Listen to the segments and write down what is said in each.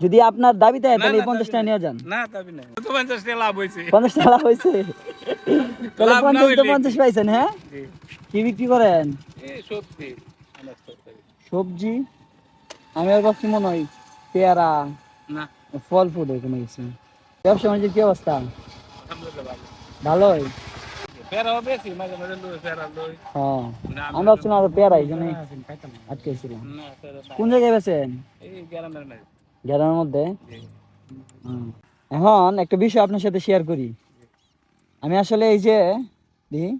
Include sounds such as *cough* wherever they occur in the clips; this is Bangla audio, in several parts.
যদি আপনার দাবি দেয় তাহলে পঞ্চাশ টাকা নিয়ে যান না দাবি নাই তো পঞ্চাশ টাকা লাভ হয়েছে পঞ্চাশ টাকা লাভ হয়েছে তাহলে পঞ্চাশ তো পঞ্চাশ পাইছেন হ্যাঁ। কি বিক্রি করেন সত্যি। সবজি আমি আর ভাবছি মনে হয় পেয়ারা না ফল ফুড কোনো কিছু ব্যবসা বাণিজ্যের কি অবস্থা ভালোই পেয়ারাও বেশি মাঝে মাঝে লই পেয়ারা লই হ্যাঁ না, আমি ভাবছিলাম আরও পেয়ারা এই জন্যই আটকেছিলাম। কোন জায়গায় বেছেন গ্রামের মধ্যে? এখন একটা বিষয় আপনার সাথে শেয়ার করি। আমি আসলে এই যে দেখি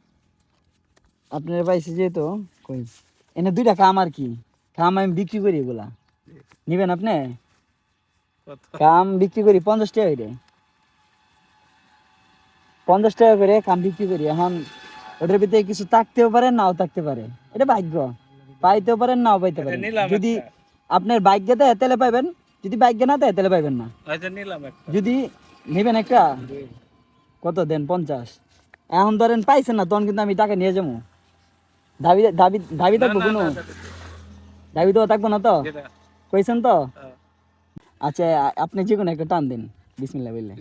আপনার পাইছি যেহেতু কই? এনে দুইটা কাম আর কি। কাম আমি বিক্রি করি এগুলা। নিবেন আপনি? কাম বিক্রি করি পঞ্চাশ টাকা করে। পঞ্চাশ টাকা করে কাম বিক্রি করি। এখন ওটার ভিতরে কিছু থাকতেও পারে নাও থাকতে পারে। এটা ভাগ্য। পাইতেও পারেন নাও পাইতে পারেন। যদি আপনার ভাগ্যে দেয় তাহলে পাইবেন। যদি ভাগ্যে না দেয় তাহলে পাইবেন না। আচ্ছা যদি নেবেন একটা কত দেন? পঞ্চাশ। এখন ধরেন পাইছেন না তখন কিন্তু আমি টাকা নিয়ে যাব। দাবি দাবি দাবি থাকব কোনো? দাবি তো থাকব না তো? কইছেন তো? হ্যাঁ। আচ্ছা আপনি যে কোনো একটা টান দিন। বিসমিল্লা বললে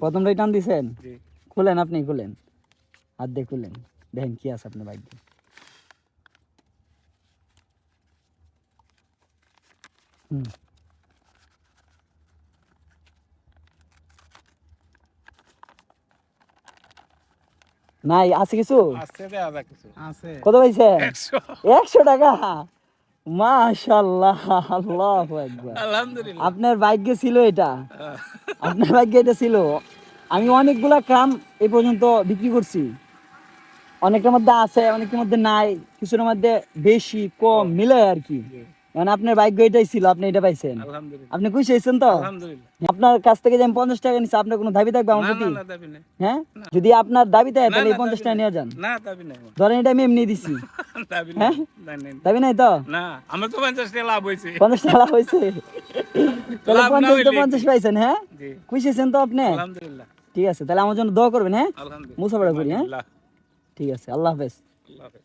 প্রথমটাই টান দিছেন। খুলেন আপনি খুলেন। হাত দিয়ে খুলেন। দেখেন কি আছে আপনার বাইকে হুম। নাই আছে কিছু। কত পাইছেন একশো। টাকা? মাশাল্লাহ আল্লাহ আলহামদুলিল্লাহ। আপনার ভাগ্যে ছিল এটা। আপনার ভাগ্যে এটা ছিল। আমি অনেকগুলা কাম এই পর্যন্ত বিক্রি করছি। অনেকের মধ্যে আছে অনেকের মধ্যে নাই কিছুর মধ্যে বেশি কম মিলে আর কি। মানে আপনার ভাগ্য এটাই ছিল আপনি এটা পাইছেন। আপনি খুশি হয়েছেন তো? আপনার কাছ থেকে যে আমি পঞ্চাশ টাকা নিচ্ছি আপনার কোনো দাবি থাকবে আমার প্রতি? হ্যাঁ? যদি আপনার দাবি দেয় তাহলে এই পঞ্চাশ টাকা নিয়ে যান। ধরেন এটা আমি এমনি দিছি। *laughs* দাবি হ্যাঁ? দাবি নাই। তো? আমার তো পঞ্চাশ টাকা লাভ হয়েছে। পঞ্চাশ টাকা লাভ হয়েছে? তাহলে পঞ্চাশ তো পঞ্চাশ পাইছেন হ্যাঁ? খুশি হয়েছেন তো আপনি? ঠিক আছে তাহলে আমার জন্য দোয়া করবেন হ্যাঁ? আলহামদুলিল্লাহ। মুসাফা করি হ্যাঁ? ঠিক আছে আল্লাহ হাফেজ। আল্লাহ হাফেজ।